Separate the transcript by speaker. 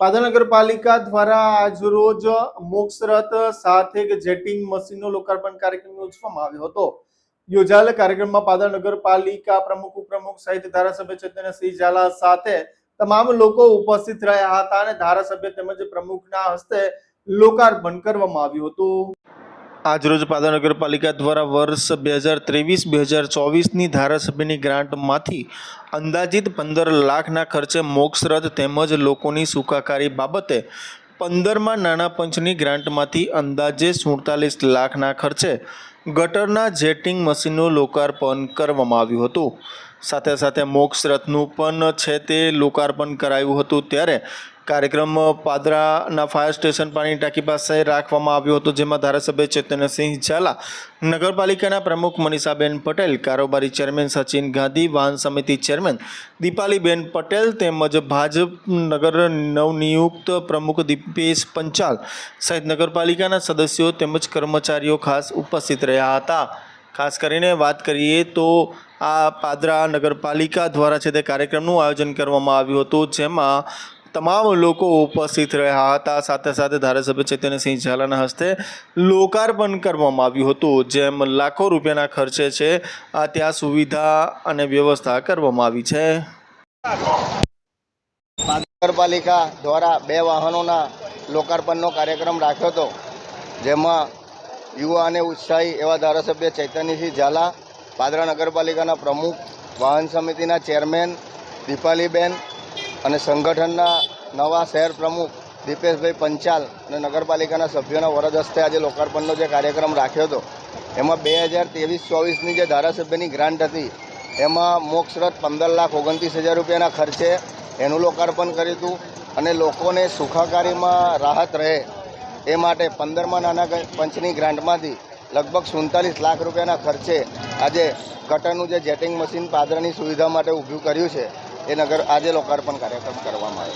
Speaker 1: પાદરા નગરપાલિકા દ્વારા આજરોજ મોક્ષરથ સાથે જેટિંગ મશીનનો લોકાર્પણ કાર્યક્રમ યોજવામાં આવ્યો હતો. યોજાયેલ કાર્યક્રમમાં પાદરા નગરપાલિકા પ્રમુખ, ઉપપ્રમુખ સહિત ધારાસભ્ય ચૈતન્યસિંહ ઝાલા સાથે તમામ લોકો ઉપસ્થિત રહ્યા હતા અને ધારાસભ્ય તેમજ પ્રમુખના હસ્તે લોકાર્પણ કરવામાં આવ્યું હતું. આજરોજ પાદરા નગરપાલિકા દ્વારા વર્ષ બે હજાર ત્રેવીસ, બે હજાર ચોવીસની ધારાસભ્યની ગ્રાન્ટમાંથી અંદાજિત પંદર લાખના ખર્ચે મોક્ષરથ તેમજ લોકોની સુખાકારી બાબતે પંદરમાં નાણાં પંચની ગ્રાન્ટમાંથી અંદાજે સુડતાલીસ લાખના ખર્ચે ગટરના જેટિંગ મશીનનું લોકાર્પણ કરવામાં આવ્યું હતું. સાથે સાથે મોક્ષરથનું પણ છે તે લોકાર્પણ કરાયું હતું ત્યારે કાર્યક્રમ પાદરાના ફાયર સ્ટેશન પાણી ટાંકી પાસે રાખવામાં આવ્યો હતો, જેમાં ધારાસભ્ય ચેતનસિંહ ઝાલા, નગરપાલિકાના પ્રમુખ મનીષાબેન પટેલ, કારોબારી ચેરમેન સચિન ગાંધી, વાહન સમિતિ ચેરમેન દીપાલીબેન પટેલ તેમજ ભાજપ નગર નવનિયુક્ત પ્રમુખ દીપેશ પંચાલ સહિત નગરપાલિકાના સદસ્યો તેમજ કર્મચારીઓ ખાસ ઉપસ્થિત રહ્યા હતા. ખાસ કરીને વાત કરીએ તો આ પાદરા નગરપાલિકા દ્વારા છે તે કાર્યક્રમનું આયોજન કરવામાં આવ્યું હતું, જેમાં તમામ લોકો ઉપસ્થિત રહ્યા હતા. સાથે સાથે ધારાસભ્ય ચૈતન્યસિંહ ઝાલાના હસ્તે લોકાર્પણ કરવામાં આવ્યું હતું, જેમ લાખો રૂપિયાના ખર્ચે છે. આ ત્યાં સુવિધા અને વ્યવસ્થા કરવામાં આવી છે.
Speaker 2: નગરપાલિકા દ્વારા બે વાહનોના લોકાર્પણનો કાર્યક્રમ રાખ્યો હતો, જેમાં યુવા અને ઉત્સાહી એવા ધારાસભ્ય ચૈતન્યસિંહ ઝાલા, પાદરા નગરપાલિકાના પ્રમુખ, વાહન સમિતિના ચેરમેન, દીપાલીબેન અને સંગઠનના નવા શહેર પ્રમુખ દીપેશભાઈ પંચાલ અને નગરપાલિકાના સભ્યોના વરદ હસ્તે આજે લોકાર્પણનો જે કાર્યક્રમ રાખ્યો હતો, એમાં બે હજાર ત્રેવીસ ચોવીસની જે ધારાસભ્યની ગ્રાન્ટ હતી, એમાં મોક્ષરથ પંદર લાખ ઓગણત્રીસ હજાર રૂપિયાના ખર્ચે એનું લોકાર્પણ કર્યું હતું અને લોકોને સુખાકારીમાં રાહત રહે એ માટે પંદરમાં નાના પંચની ગ્રાન્ટમાંથી લગભગ સુડતાલીસ લાખ રૂપિયાના ખર્ચે આજે ગટરનું જે જેટિંગ મશીન પાદરની સુવિધા માટે ઊભું કર્યું છે. એ નગર આજે લોકાર્પણ કાર્યક્રમ કરવામાં આવ્યો.